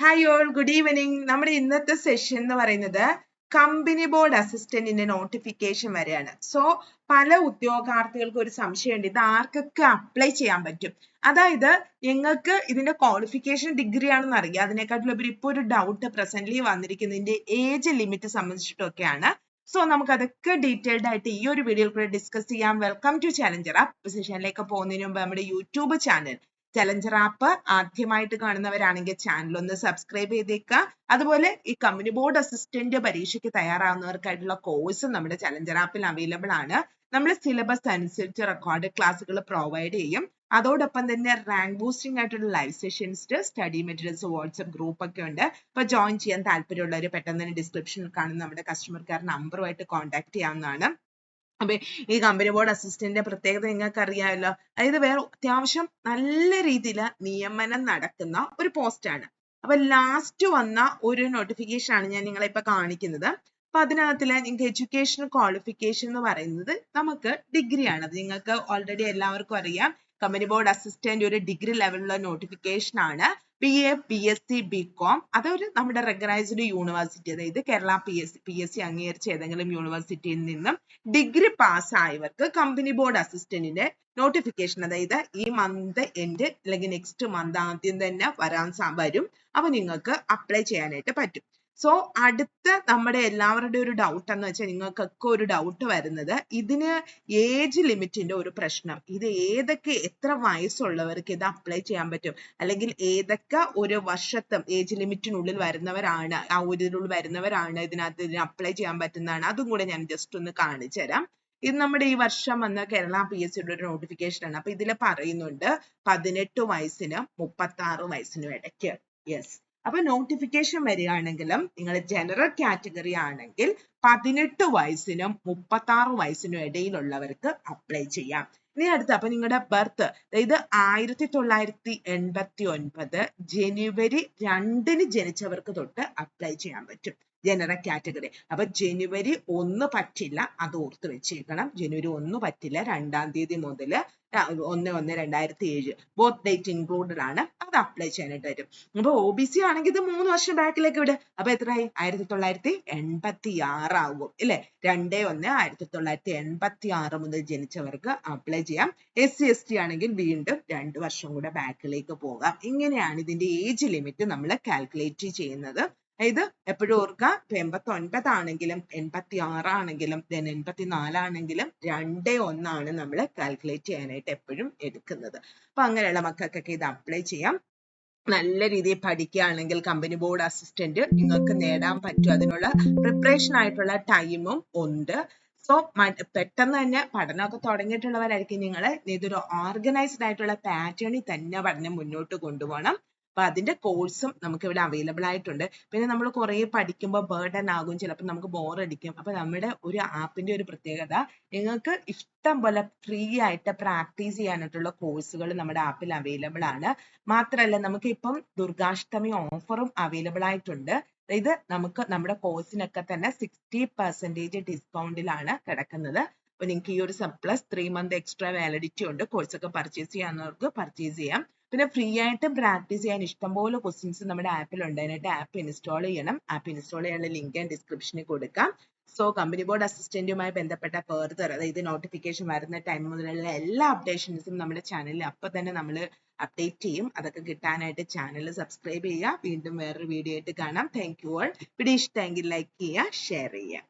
Hi all good evening നമ്മുടെ ഇന്നത്തെ session എന്ന് പറയുന്നത് കമ്പനി ബോർഡ് അസിസ്റ്റന്റിന്റെ നോട്ടിഫിക്കേഷൻ വരെയാണ്. സോ പല ഉദ്യോഗാർത്ഥികൾക്ക് ഒരു സംശയമുണ്ട്. ഇത് ആർക്കൊക്കെ അപ്ലൈ ചെയ്യാൻ പറ്റും? അതായത് നിങ്ങൾക്ക് ഇതിന്റെ ക്വാളിഫിക്കേഷൻ ഡിഗ്രി ആണെന്ന് അറിയാം. അതിനെക്കാട്ടിലും ഇപ്പൊ ഒരു ഡൗട്ട് പ്രസന്റ്ലി വന്നിരിക്കുന്നതിന്റെ ഏജ് ലിമിറ്റ് സംബന്ധിച്ചിട്ടൊക്കെയാണ്. സോ നമുക്ക് അതൊക്കെ ഡീറ്റെയിൽഡ് ആയിട്ട് ഈ ഒരു വീഡിയോയിൽ കൂടെ ഡിസ്കസ് ചെയ്യാം. വെൽക്കം ടു ചലഞ്ചർ ആപ്പ് സെഷനിലേക്ക് പോകുന്നതിന് മുമ്പ് നമ്മുടെ യൂട്യൂബ് ചാനൽ ചലഞ്ചർ ആപ്പ് ആദ്യമായിട്ട് കാണുന്നവരാണെങ്കിൽ ചാനൽ ഒന്ന് സബ്സ്ക്രൈബ് ചെയ്തേക്കുക അതുപോലെ ഈ കമ്പനി ബോർഡ് അസിസ്റ്റന്റ് പരീക്ഷയ്ക്ക് തയ്യാറാവുന്നവർക്കായിട്ടുള്ള കോഴ്സ് നമ്മുടെ ചലഞ്ചർ ആപ്പിൽ അവൈലബിൾ ആണ്. നമ്മൾ സിലബസ് അനുസരിച്ച് റെക്കോർഡ് ക്ലാസ്സുകൾ പ്രൊവൈഡ് ചെയ്യും. അതോടൊപ്പം തന്നെ റാങ്ക് ബൂസ്റ്റിംഗ് ആയിട്ടുള്ള live sessions study materials WhatsApp group ഒക്കെ ഉണ്ട്. അപ്പൊ ജോയിൻ ചെയ്യാൻ താല്പര്യമുള്ളവർ പെട്ടെന്ന് തന്നെ ഡിസ്ക്രിപ്ഷനിൽ കാണുന്ന നമ്മുടെ കസ്റ്റമർ കെയർ നമ്പറുമായിട്ട് കോൺടാക്ട് ചെയ്യാവുന്നതാണ്. അപ്പൊ ഈ കമ്പനി ബോർഡ് അസിസ്റ്റന്റിന്റെ പ്രത്യേകത നിങ്ങൾക്ക് അറിയാമല്ലോ അതായത് വേറെ അത്യാവശ്യം നല്ല രീതിയിൽ നിയമനം നടക്കുന്ന ഒരു പോസ്റ്റ് ആണ്. അപ്പൊ ലാസ്റ്റ് വന്ന ഒരു നോട്ടിഫിക്കേഷൻ ആണ് ഞാൻ നിങ്ങളെ ഇപ്പൊ കാണിക്കുന്നത്. അപ്പൊ അതിനകത്തിൽ നിങ്ങൾക്ക് എഡ്യൂക്കേഷൻ ക്വാളിഫിക്കേഷൻ എന്ന് പറയുന്നത് നമുക്ക് ഡിഗ്രി ആണ്. അത് നിങ്ങൾക്ക് ഓൾറെഡി എല്ലാവർക്കും അറിയാം. കമ്പനി ബോർഡ് അസിസ്റ്റന്റ് ഒരു ഡിഗ്രി ലെവലിലുള്ള നോട്ടിഫിക്കേഷൻ ആണ്. B A P S C B com അതൊരു നമ്മുടെ റെക്കഗ്നൈസ്ഡ് യൂണിവേഴ്സിറ്റി അതായത് Kerala P S C P S C അംഗീകരിച്ച ഏതെങ്കിലും യൂണിവേഴ്സിറ്റിയിൽ നിന്നും ഡിഗ്രി പാസ്സായവർക്ക് കമ്പനി ബോർഡ് അസിസ്റ്റന്റിന്റെ നോട്ടിഫിക്കേഷൻ അതായത് ഈ മന്ത് എൻഡ് അല്ലെങ്കിൽ നെക്സ്റ്റ് മന്ത് ആദ്യം തന്നെ വരാൻ വരും. അപ്പൊ നിങ്ങൾക്ക് അപ്ലൈ ചെയ്യാനായിട്ട് പറ്റും. സോ അടുത്ത നമ്മുടെ എല്ലാവരുടെയും ഒരു ഡൗട്ട് എന്ന് വെച്ചാൽ നിങ്ങൾക്കൊക്കെ ഒരു ഡൗട്ട് വരുന്നത്. ഇതിന് ഏജ് ലിമിറ്റിന്റെ ഒരു പ്രശ്നം. ഇത് ഏതൊക്കെ എത്ര വയസ്സുള്ളവർക്ക് ഇത് അപ്ലൈ ചെയ്യാൻ പറ്റും? അല്ലെങ്കിൽ ഏതൊക്കെ ഒരു വർഷത്തെ ഏജ് ലിമിറ്റിനുള്ളിൽ വരുന്നവരാണ് ആ ഒരു ഇതിനുള്ളിൽ വരുന്നവരാണ് ഇതിനകത്ത് ഇതിന് അപ്ലൈ ചെയ്യാൻ പറ്റുന്നതാണ്. അതും കൂടെ ഞാൻ ജസ്റ്റ് ഒന്ന് കാണിച്ചു തരാം. ഇത് നമ്മുടെ ഈ വർഷം വന്ന കേരള പി എസ് സിയുടെ ഒരു നോട്ടിഫിക്കേഷൻ ആണ്. അപ്പൊ ഇതിൽ പറയുന്നുണ്ട് പതിനെട്ട് വയസ്സിനും മുപ്പത്തി ആറ് വയസ്സിനും ഇടയ്ക്ക്. യെസ് അപ്പൊ നോട്ടിഫിക്കേഷൻ വരികയാണെങ്കിലും നിങ്ങൾ ജനറൽ കാറ്റഗറി ആണെങ്കിൽ പതിനെട്ട് വയസ്സിനും മുപ്പത്തി ആറ് വയസ്സിനും ഇടയിലുള്ളവർക്ക് അപ്ലൈ ചെയ്യാം. ഇനി അടുത്ത അപ്പൊ നിങ്ങളുടെ ബർത്ത് അതായത് ആയിരത്തി തൊള്ളായിരത്തി എൺപത്തി ഒൻപത് ജനുവരി രണ്ടിന് ജനിച്ചവർക്ക് തൊട്ട് അപ്ലൈ ചെയ്യാൻ പറ്റും. ജനറൽ കാറ്റഗറി അപ്പൊ ജനുവരി ഒന്ന് പറ്റില്ല അത് ഓർത്ത് വെച്ചേക്കണം. ജനുവരി ഒന്ന് പറ്റില്ല രണ്ടാം തീയതി മുതൽ ഒന്ന് ഒന്ന് രണ്ടായിരത്തി ഏഴ് ബോത്ത് ഡേറ്റ് ഇൻക്ലൂഡഡ് ആണ്. അത് അപ്ലൈ ചെയ്യാനായിട്ട് വരും. അപ്പൊ ഒ ബി സി ആണെങ്കിൽ ഇത് മൂന്ന് വർഷം ബാക്കിലേക്ക് വിടുക അപ്പൊ എത്രയായി? ആയിരത്തി തൊള്ളായിരത്തി എൺപത്തി ആറാകും ഇല്ലേ? രണ്ടേ ഒന്ന് ആയിരത്തി തൊള്ളായിരത്തി എൺപത്തി ആറ് മുതൽ ജനിച്ചവർക്ക് അപ്ലൈ ചെയ്യാം. എസ് സി എസ് ടി ആണെങ്കിൽ വീണ്ടും രണ്ട് വർഷം കൂടെ ബാക്കിലേക്ക് പോകാം. ഇങ്ങനെയാണ് ഇതിന്റെ ഏജ് ലിമിറ്റ് നമ്മൾ കാൽക്കുലേറ്റ് ചെയ്യുന്നത്. അതായത് എപ്പോഴും ഓർക്കുക ഇപ്പൊ എൺപത്തി ഒൻപതാണെങ്കിലും എൺപത്തി ആറാണെങ്കിലും ദെൻ എൺപത്തി നാലാണെങ്കിലും രണ്ടേ ഒന്നാണ് നമ്മൾ കാൽക്കുലേറ്റ് ചെയ്യാനായിട്ട് എപ്പോഴും എടുക്കുന്നത്. അപ്പൊ അങ്ങനെയുള്ള മക്കൾക്കൊക്കെ ഇത് അപ്ലൈ ചെയ്യാം. നല്ല രീതിയിൽ പഠിക്കുകയാണെങ്കിൽ കമ്പനി ബോർഡ് അസിസ്റ്റന്റ് നിങ്ങൾക്ക് നേടാൻ പറ്റും. അതിനുള്ള പ്രിപ്പറേഷൻ ആയിട്ടുള്ള ടൈമും ഉണ്ട്. സോ പെട്ടെന്ന് തന്നെ പഠനമൊക്കെ തുടങ്ങിയിട്ടുള്ളവരായിരിക്കും നിങ്ങൾ ഇതൊരു ഓർഗനൈസ്ഡ് ആയിട്ടുള്ള പാറ്റേണിൽ തന്നെ പഠനം മുന്നോട്ട് കൊണ്ടുപോകണം. അപ്പൊ അതിന്റെ കോഴ്സും നമുക്ക് ഇവിടെ അവൈലബിൾ ആയിട്ടുണ്ട്. പിന്നെ നമ്മൾ കുറെ പഠിക്കുമ്പോൾ ബേർഡൻ ആകും ചിലപ്പോൾ നമുക്ക് ബോർ അടിക്കും. അപ്പൊ നമ്മുടെ ഒരു ആപ്പിന്റെ ഒരു പ്രത്യേകത നിങ്ങൾക്ക് ഇഷ്ടം പോലെ ഫ്രീ ആയിട്ട് പ്രാക്ടീസ് ചെയ്യാനായിട്ടുള്ള കോഴ്സുകൾ നമ്മുടെ ആപ്പിൽ അവൈലബിൾ ആണ്. മാത്രമല്ല നമുക്ക് ഇപ്പം ദുർഗാഷ്ടമി ഓഫറും അവൈലബിൾ ആയിട്ടുണ്ട്. ഇത് നമുക്ക് നമ്മുടെ കോഴ്സിനൊക്കെ തന്നെ സിക്സ്റ്റി പെർസെന്റേജ് ഡിസ്കൗണ്ടിലാണ് കിടക്കുന്നത്. അപ്പൊ നിങ്ങൾക്ക് ഈ ഒരു plus three month extra validity ഉണ്ട്. കോഴ്സൊക്കെ പർച്ചേസ് ചെയ്യാവുന്നവർക്ക് പർച്ചേസ് ചെയ്യാം. പിന്നെ ഫ്രീ ആയിട്ട് പ്രാക്ടീസ് ചെയ്യാൻ ഇഷ്ടംപോലെ ക്വസ്റ്റ്യൻസ് നമ്മുടെ ആപ്പിൽ ഉണ്ട്. അതിനായിട്ട് ആപ്പ് ഇൻസ്റ്റാൾ ചെയ്യണം. ആപ്പ് ഇൻസ്റ്റാൾ ചെയ്യാനുള്ള ലിങ്ക് ഞാൻ ഡിസ്ക്രിപ്ഷനിൽ കൊടുക്കാം. സോ കമ്പനി ബോർഡ് അസിസ്റ്റന്റുമായി ബന്ധപ്പെട്ട ഫെർദർ അതായത് നോട്ടിഫിക്കേഷൻ വരുന്ന ടൈം മുതലുള്ള എല്ലാ അപ്ഡേഷൻസും നമ്മുടെ ചാനലിൽ അപ്പൊ തന്നെ നമ്മൾ അപ്ഡേറ്റ് ചെയ്യും. അതൊക്കെ കിട്ടാനായിട്ട് ചാനൽ സബ്സ്ക്രൈബ് ചെയ്യുക. വീണ്ടും വേറൊരു വീഡിയോ ആയിട്ട് കാണാം. താങ്ക് യു ഓൾ വീഡിയോ ഇഷ്ടമെങ്കിൽ ലൈക്ക് ചെയ്യുക ഷെയർ ചെയ്യുക.